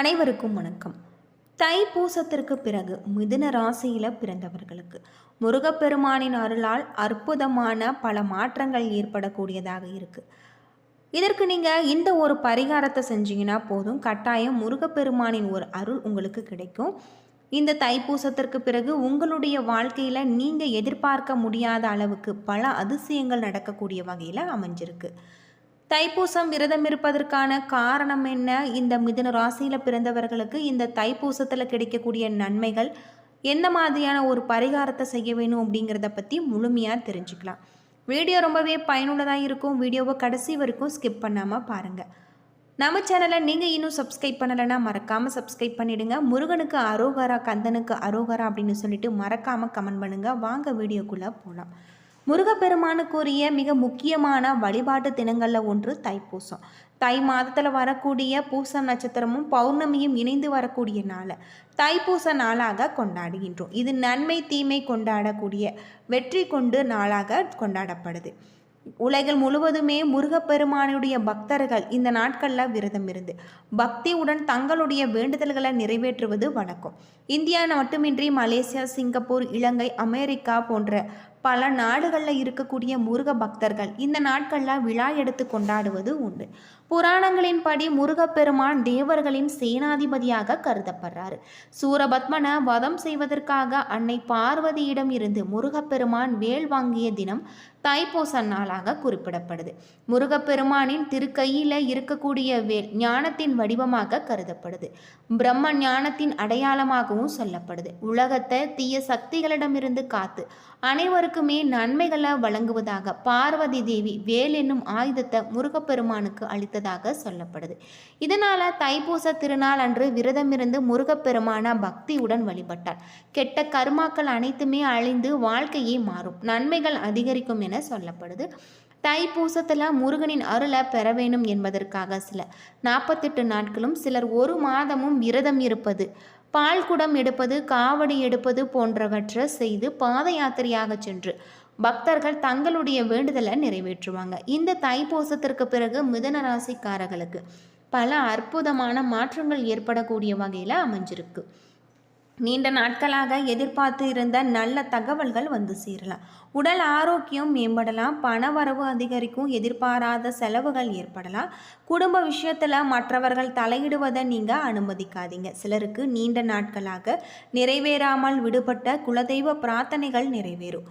அனைவருக்கும் வணக்கம். தை பூசத்திற்கு பிறகு மிதுன ராசியில் பிறந்தவர்களுக்கு முருகப்பெருமானின் அருளால் அற்புதமான பல மாற்றங்கள் ஏற்படக்கூடியதாக இருக்குது இதற்கு நீங்கள் இந்த ஒரு பரிகாரத்தை செஞ்சீங்கன்னா போதும். கட்டாயம் முருகப்பெருமானின் ஒரு அருள் உங்களுக்கு கிடைக்கும். இந்த தைப்பூசத்திற்கு பிறகு உங்களுடைய வாழ்க்கையில் நீங்கள் எதிர்பார்க்க முடியாத அளவுக்கு பல அதிசயங்கள் நடக்கக்கூடிய வகையில் அமைஞ்சிருக்கு. தைப்பூசம் விரதம் இருப்பதற்கான காரணம் என்ன? இந்த மிதுன ராசியில் பிறந்தவர்களுக்கு இந்த தைப்பூசத்தில் கிடைக்கக்கூடிய நன்மைகள் எந்த மாதிரியான ஒரு பரிகாரத்தை செய்ய வேணும் அப்படிங்கிறத பற்றி முழுமையாக தெரிஞ்சுக்கலாம். வீடியோ ரொம்பவே பயனுள்ளதாக இருக்கும். வீடியோவை கடைசி வரைக்கும் ஸ்கிப் பண்ணாமல் பாருங்கள் நம்ம சேனலை நீங்கள் இன்னும் சப்ஸ்கிரைப் பண்ணலைன்னா மறக்காமல் சப்ஸ்கிரைப் பண்ணிவிடுங்க முருகனுக்கு அரோகரா கந்தனுக்கு அரோகரா அப்படின்னு சொல்லிட்டு மறக்காமல் கமெண்ட் பண்ணுங்கள் வாங்க வீடியோக்குள்ளே போகலாம் முருகப்பெருமானுக்குரிய மிக முக்கியமான வழிபாட்டு தினங்களில் ஒன்று தைப்பூசம். தை மாதத்தில் வரக்கூடிய பூச நட்சத்திரமும் பௌர்ணமியும் இணைந்து வரக்கூடிய நாளை தைப்பூச நாளாக கொண்டாடுகின்றோம். இது நன்மை தீமை கொண்டாடக்கூடிய வெற்றி கொண்டு நாளாக கொண்டாடப்படுது. உலகில் முழுவதுமே முருகப்பெருமானுடைய பக்தர்கள் இந்த நாட்களில் விரதம் இருந்து பக்தியுடன் தங்களுடைய வேண்டுதல்களை நிறைவேற்றுவது வழக்கம் இந்தியா மட்டுமின்றி மலேசியா சிங்கப்பூர் இலங்கை அமெரிக்கா போன்ற பல நாடுகளில் இருக்கக்கூடிய முருக பக்தர்கள் இந்த நாட்களில் விழா எடுத்து கொண்டாடுவது உண்டு. புராணங்களின்படி முருகப்பெருமான் தேவர்களின் சேனாதிபதியாக கருதப்படுறாரு. சூரபத்மனை வதம் செய்வதற்காக அன்னை பார்வதியிடம் இருந்து முருகப்பெருமான் வேல் வாங்கிய தினம் தைப்பூச நாளாக குறிப்பிடப்படுது. முருகப்பெருமானின் திருக்கையில் இருக்கக்கூடிய வேல் ஞானத்தின் வடிவமாக கருதப்படுது. பிரம்ம ஞானத்தின் அடையாளமாகவும் சொல்லப்படுது. உலகத்தை தீய சக்திகளிடமிருந்து காத்து அனைவருக்குமே நன்மைகளை வழங்குவதாக பார்வதி தேவி வேல் என்னும் ஆயுதத்தை முருகப்பெருமானுக்கு அளித்தது இருந்ததாக சொல்லப்படுது. இதனால தைப்பூச திருநாள் அன்று விரதமிருந்து முருகப்பெருமான பக்தியுடன் வழிபட்டார். கெட்ட கர்மாக்கள் அனைத்துமே அழிந்து வாழ்க்கையே மாறும். நன்மைகள் அதிகரிக்கும் என சொல்லப்படுது. தைப்பூசத்தில் முருகனின் அருளை பெற வேணும் என்பதற்காக சில நாற்பத்தெட்டு நாட்களும் சிலர் ஒரு மாதமும் விரதம் இருப்பது பால் குடம் எடுப்பது காவடி எடுப்பது போன்றவற்றை செய்து பாத யாத்திரையாக சென்று பக்தர்கள் தங்களுடைய வேண்டுதலை நிறைவேற்றுவாங்க. இந்த தைப்பூசத்திற்கு பிறகு மிதன ராசிக்காரர்களுக்கு பல அற்புதமான மாற்றங்கள் ஏற்படக்கூடிய வகையில் அமைஞ்சிருக்கு. நீண்ட நாட்களாக எதிர்பார்த்து இருந்த நல்ல தகவல்கள் வந்து சேரலாம். உடல் ஆரோக்கியம் மேம்படலாம். பண வரவு அதிகரிக்கும். எதிர்பாராத செலவுகள் ஏற்படலாம். குடும்ப விஷயத்தில் மற்றவர்கள் தலையிடுவதை நீங்கள் அனுமதிக்காதீங்க. சிலருக்கு நீண்ட நாட்களாக நிறைவேறாமல் விடுபட்ட குலதெய்வ பிரார்த்தனைகள் நிறைவேறும்.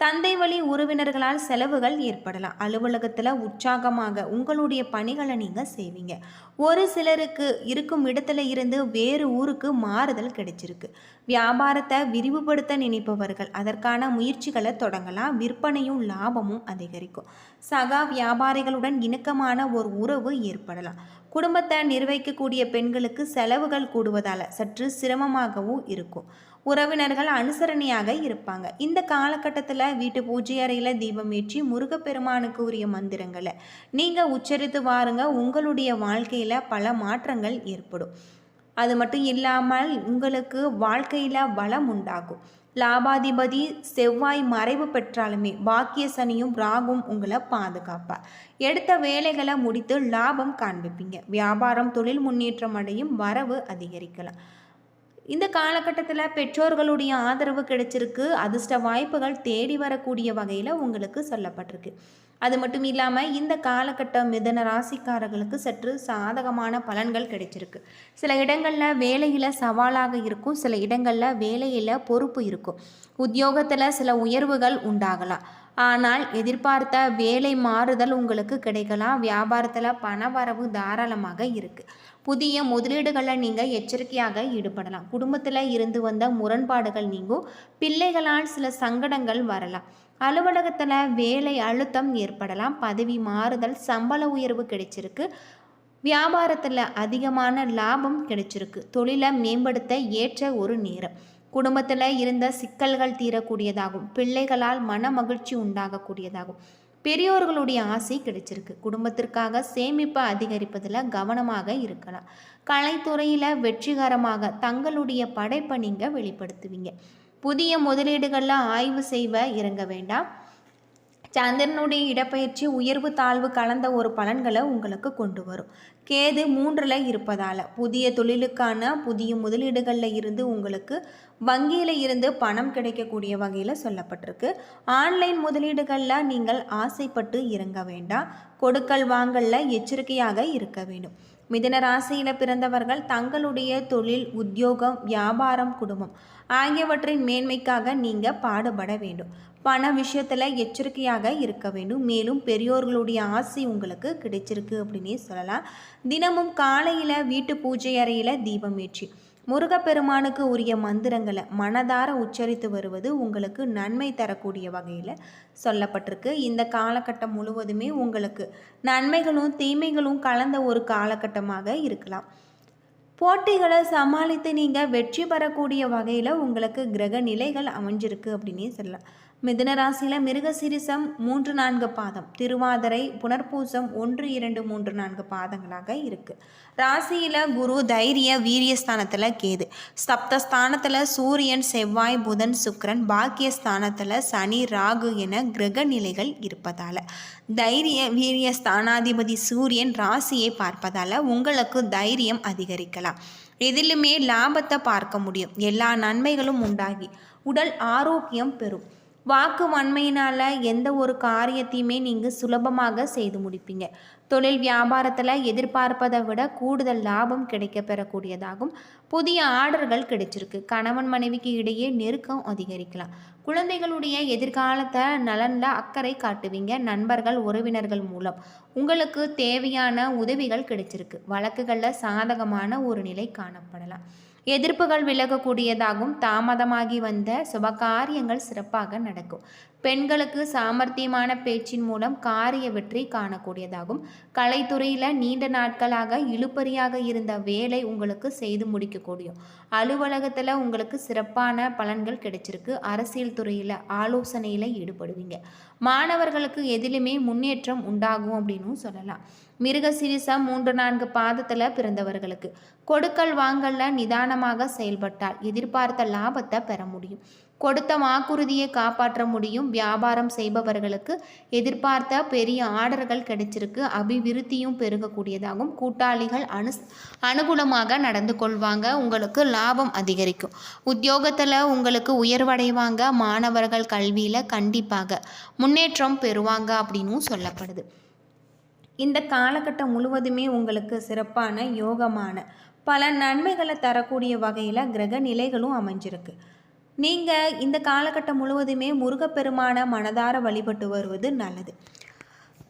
தந்தை வழி உறவினர்களால் செலவுகள் ஏற்படலாம். அலுவலகத்தில் உற்சாகமாக உங்களுடைய பணிகளை நீங்கள் செய்வீங்க. ஒரு சிலருக்கு இருக்கும் இடத்துல இருந்து வேறு ஊருக்கு மாறுதல் கிடைச்சிருக்கு. வியாபாரத்தை விரிவுபடுத்த நினைப்பவர்கள் அதற்கான முயற்சிகளை தொடங்கலாம். விற்பனையும் லாபமும் அதிகரிக்கும். சகா வியாபாரிகளுடன் இணக்கமான ஒரு உறவு ஏற்படலாம். குடும்பத்தை நிர்வகிக்கக்கூடிய பெண்களுக்கு செலவுகள் கூடுவதால் சற்று சிரமமாகவும் இருக்கும். உறவினர்கள் அனுசரணையாக இருப்பாங்க. இந்த காலகட்டத்தில் வீட்டு பூஜை அறையில் தீபம் ஏற்றி முருகப்பெருமானுக்கு உரிய மந்திரங்களை. நீங்கள் உச்சரித்து வாருங்க உங்களுடைய வாழ்க்கையில் பல மாற்றங்கள் ஏற்படும். அது மட்டும் இல்லாமல் உங்களுக்கு வாழ்க்கையில் வளம் உண்டாகும். லாபாதிபதி செவ்வாய் மறைவு பெற்றாலுமே பாக்கிய சனியும் ராகும் உங்களை பாதுகாப்பார் எடுத்த வேலைகளை முடித்து லாபம் காண்பிப்பீங்க. வியாபாரம் தொழில் முன்னேற்றம் அடையும் வரவு அதிகரிக்கலாம். இந்த காலகட்டத்தில் பெற்றோர்களுடைய ஆதரவு கிடைச்சிருக்கு. அதிர்ஷ்ட வாய்ப்புகள் தேடி வரக்கூடிய வகையில் உங்களுக்கு சொல்லப்பட்டிருக்கு. அது மட்டும் இல்லாமல் இந்த காலகட்ட மிதன ராசிக்காரர்களுக்கு சற்று சாதகமான பலன்கள் கிடைச்சிருக்கு. சில இடங்களில் வேலையில் சவாலாக இருக்கும். சில இடங்களில் வேலையில் பொறுப்பு இருக்கும். உத்தியோகத்தில் சில உயர்வுகள் உண்டாகலாம். ஆனால் எதிர்பார்த்த வேலை மாறுதல் உங்களுக்கு கிடைக்கலாம். வியாபாரத்தில் பண வரவு தாராளமாக இருக்குது புதிய முதலீடுகளை நீங்கள் எச்சரிக்கையாக ஈடுபடலாம். குடும்பத்தில் இருந்து வந்த முரண்பாடுகள் நீங்கும். பிள்ளைகளால் சில சங்கடங்கள் வரலாம். அலுவலகத்தில் வேலை அழுத்தம் ஏற்படலாம். பதவி மாறுதல் சம்பள உயர்வு கிடைச்சிருக்கு. வியாபாரத்தில் அதிகமான லாபம் கிடைச்சிருக்கு. தொழிலை மேம்படுத்த ஏற்ற ஒரு நேரம். குடும்பத்தில் இருந்த சிக்கல்கள் தீரக்கூடியதாகும். பிள்ளைகளால் மன மகிழ்ச்சி உண்டாகக்கூடியதாகும். பெரியோர்களுடைய ஆசை கிடைச்சிருக்கு. குடும்பத்திற்காக சேமிப்பை அதிகரிப்பதில் கவனமாக இருக்கலாம். கலைத்துறையில் வெற்றிகரமாக தங்களுடைய படைப்பை நீங்கள் வெளிப்படுத்துவீங்க. புதிய முதலீடுகளில் ஆய்வு செய்வ இறங்க வேண்டாம். சந்திரனுடைய இடப்பெயர்ச்சி உயர்வு தாழ்வு கலந்த ஒரு பலன்களை உங்களுக்கு கொண்டு வரும். கேது மூன்றில் இருப்பதால் புதிய தொழிலுக்கான புதிய முதலீடுகளில் இருந்து உங்களுக்கு வங்கியில் இருந்து பணம் கிடைக்கக்கூடிய வகையில் சொல்லப்பட்டிருக்கு. ஆன்லைன் முதலீடுகளில் நீங்கள் ஆசைப்பட்டு இறங்க வேண்டாம். கொடுக்கல் வாங்கலில் எச்சரிக்கையாக இருக்க வேண்டும். மிதன ராசியில் பிறந்தவர்கள் தங்களுடைய தொழில் உத்தியோகம் வியாபாரம் குடும்பம் ஆகியவற்றின் மேன்மைக்காக நீங்கள் பாடுபட வேண்டும். பண விஷயத்தில் எச்சரிக்கையாக இருக்க வேண்டும். மேலும் பெரியோர்களுடைய ஆசை உங்களுக்கு கிடைச்சிருக்கு அப்படின்னே சொல்லலாம். தினமும் காலையில் வீட்டு பூஜை அறையில் தீபம் ஏற்றி முருகப்பெருமானுக்கு உரிய மந்திரங்களை மனதார உச்சரித்து வருவது உங்களுக்கு நன்மை தரக்கூடிய வகையில் சொல்லப்பட்டிருக்கு. இந்த காலகட்டம் முழுவதுமே உங்களுக்கு நன்மைகளும் தீமைகளும் கலந்த ஒரு காலகட்டமாக இருக்கலாம். போட்டிகளை சமாளித்து நீங்கள் வெற்றி பெறக்கூடிய வகையில் உங்களுக்கு கிரக நிலைகள் அமைஞ்சிருக்கு அப்படின்னே சொல்லலாம். மிதுன ராசியில் மிருகசிரிசம் மூன்று நான்கு பாதம். திருவாதிரை புனர்பூசம் ஒன்று இரண்டு மூன்று நான்கு பாதங்களாக இருக்குது ராசியில் குரு தைரிய வீரியஸ்தானத்தில் கேது. சப்தஸ்தானத்தில் சூரியன் செவ்வாய் புதன் சுக்கரன் பாக்கியஸ்தானத்தில் சனி ராகு என கிரக நிலைகள் இருப்பதால். தைரிய வீரிய ஸ்தானாதிபதி சூரியன் ராசியை பார்ப்பதால் உங்களுக்கு தைரியம் அதிகரிக்கலாம். எதிலுமே லாபத்தை பார்க்க முடியும். எல்லா நன்மைகளும் உண்டாகி உடல் ஆரோக்கியம் பெறும். வாக்கு வன்மையினால் எந்த ஒரு காரியத்தையுமே நீங்கள் சுலபமாக செய்து முடிப்பீங்க. தொழில் வியாபாரத்தில் எதிர்பார்ப்பதை விட கூடுதல் லாபம் கிடைக்க பெறக்கூடியதாகும். புதிய ஆர்டர்கள் கிடைச்சிருக்கு. கணவன் மனைவிக்கு இடையே நெருக்கம் அதிகரிக்கலாம். குழந்தைகளுடைய எதிர்காலத்தை நலனில் அக்கறை காட்டுவீங்க. நண்பர்கள் உறவினர்கள் மூலம் உங்களுக்கு தேவையான உதவிகள் கிடைச்சிருக்கு. வழக்குகளில் சாதகமான ஒரு நிலை காணப்படலாம். எதிர்ப்புகள் விலகக்கூடியதாகவும் தாமதமாகி வந்த சுபகாரியங்கள் சிறப்பாக நடக்கும். பெண்களுக்கு சாமர்த்தியமான பேச்சின் மூலம் காரிய வெற்றி காணக்கூடியதாகும். கலைத்துறையில் நீண்ட நாட்களாக இழுப்பறியாக இருந்த வேலை உங்களுக்கு செய்து முடிக்கக்கூடியும் அலுவலகத்தில் உங்களுக்கு சிறப்பான பலன்கள் கிடைச்சிருக்கு. அரசியல் துறையில் ஆலோசனையில் ஈடுபடுவீங்க. மாணவர்களுக்கு எதிலுமே முன்னேற்றம் உண்டாகும் அப்படின்னு சொல்லலாம். மிருகசிரிசம் மூன்று நான்கு பாதத்தில் பிறந்தவர்களுக்கு கொடுக்கல் வாங்கல்ல நிதானமாக செயல்பட்டால் எதிர்பார்த்த லாபத்தை பெற முடியும். கொடுத்த வாக்குறுதியை காப்பாற்ற முடியும். வியாபாரம் செய்பவர்களுக்கு எதிர்பார்த்த பெரிய ஆர்டர்கள் கிடைச்சிருக்கு. அபிவிருத்தியும் பெருகக்கூடியதாகும். கூட்டாளிகள் அனு அனுகூலமாக நடந்து கொள்வாங்க. உங்களுக்கு லாபம் அதிகரிக்கும். உத்தியோகத்தில் உங்களுக்கு உயர்வடைவாங்க. மாணவர்கள் கல்வியில் கண்டிப்பாக முன்னேற்றம் பெறுவாங்க அப்படின்னும் சொல்லப்படுது. இந்த காலகட்டம் முழுவதுமே உங்களுக்கு சிறப்பான யோகமான பல நன்மைகளை தரக்கூடிய வகையில் கிரக நிலைகளும் அமைஞ்சிருக்கு. நீங்கள் இந்த காலகட்டம் முழுவதுமே முருகப்பெருமான மனதார வழிபட்டு வருவது நல்லது.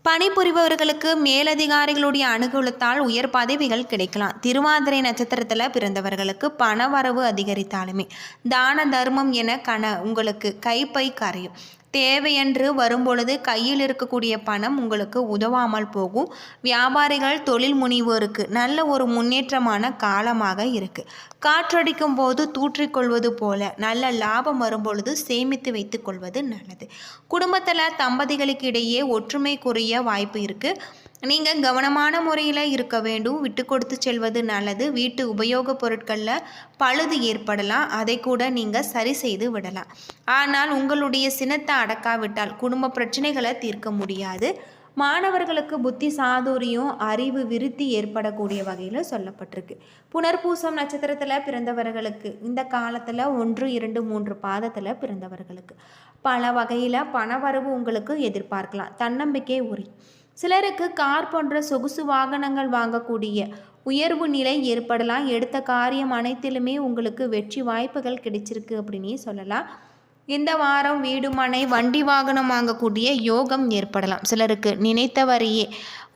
பணிபுரிபவர்களுக்கு மேலதிகாரிகளுடைய அனுகூலத்தால் உயர் பதவிகள் கிடைக்கலாம். திருவாதிரை நட்சத்திரத்தில் பிறந்தவர்களுக்கு பணவரவு அதிகரித்தாலுமே தான தர்மம் என கண உங்களுக்கு கைப்பை கரையும். தேவையென்று வரும்பொழுது கையில் இருக்கக்கூடிய பணம் உங்களுக்கு உதவாமல் போகும். வியாபாரிகள் தொழில் முனைவோருக்கு நல்ல ஒரு முன்னேற்றமான காலமாக இருக்குது காற்றடிக்கும் போது தூற்றிக்கொள்வது போல நல்ல லாபம் வரும்பொழுது சேமித்து வைத்துக்கொள்வது நல்லது. குடும்பத்தில் தம்பதிகளுக்கு இடையே ஒற்றுமைக்குரிய வாய்ப்பு இருக்குது நீங்கள் கவனமான முறையில் இருக்க வேண்டும். விட்டு கொடுத்து செல்வது நல்லது. வீட்டு உபயோகப் பொருட்களில் பழுது ஏற்படலாம். அதை கூட நீங்கள் சரி செய்து விடலாம். ஆனால் உங்களுடைய சினத்தை அடக்காவிட்டால் குடும்ப பிரச்சனைகளை தீர்க்க முடியாது. மாணவர்களுக்கு புத்தி சாதுரியம் அறிவு விருத்தி ஏற்படக்கூடிய வகையில் சொல்லப்பட்டிருக்கு. புனர்பூசம் நட்சத்திரத்தில் பிறந்தவர்களுக்கு இந்த காலத்தில் ஒன்று இரண்டு மூன்று பாதத்தில் பிறந்தவர்களுக்கு பல வகையில் பணவரவு உங்களுக்கு எதிர்பார்க்கலாம். தன்னம்பிக்கை உரி. சிலருக்கு கார் போன்ற சொகுசு வாகனங்கள் வாங்கக்கூடிய உயர்வு நிலை ஏற்படலாம். எடுத்த காரியம் அனைத்திலுமே உங்களுக்கு வெற்றி வாய்ப்புகள் கிடைச்சிருக்கு அப்படின்னே சொல்லலாம். இந்த வாரம் வீடு மனை வண்டி வாகனம் வாங்கக்கூடிய யோகம் ஏற்படலாம். சிலருக்கு நினைத்தவரையே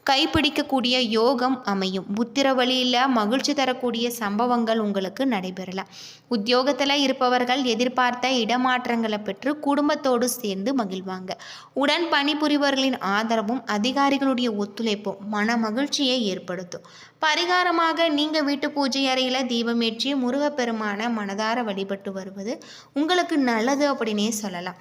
கைப்பிடிக்கக்கூடிய யோகம் அமையும். புத்திர வழியில் மகிழ்ச்சி தரக்கூடிய சம்பவங்கள் உங்களுக்கு நடைபெறலாம். உத்தியோகத்தில் இருப்பவர்கள் எதிர்பார்த்த இடமாற்றங்களை பெற்று குடும்பத்தோடு சேர்ந்து மகிழ்வாங்க. உடன் பணிபுரிவர்களின் ஆதரவும் அதிகாரிகளுடைய ஒத்துழைப்பும் மன மகிழ்ச்சியை ஏற்படுத்தும். பரிகாரமாக நீங்கள் வீட்டு பூஜை அறையில் தீபமேற்றி முருகப்பெருமான மனதார வழிபட்டு வருவது உங்களுக்கு நல்லது அப்படின்னே சொல்லலாம்.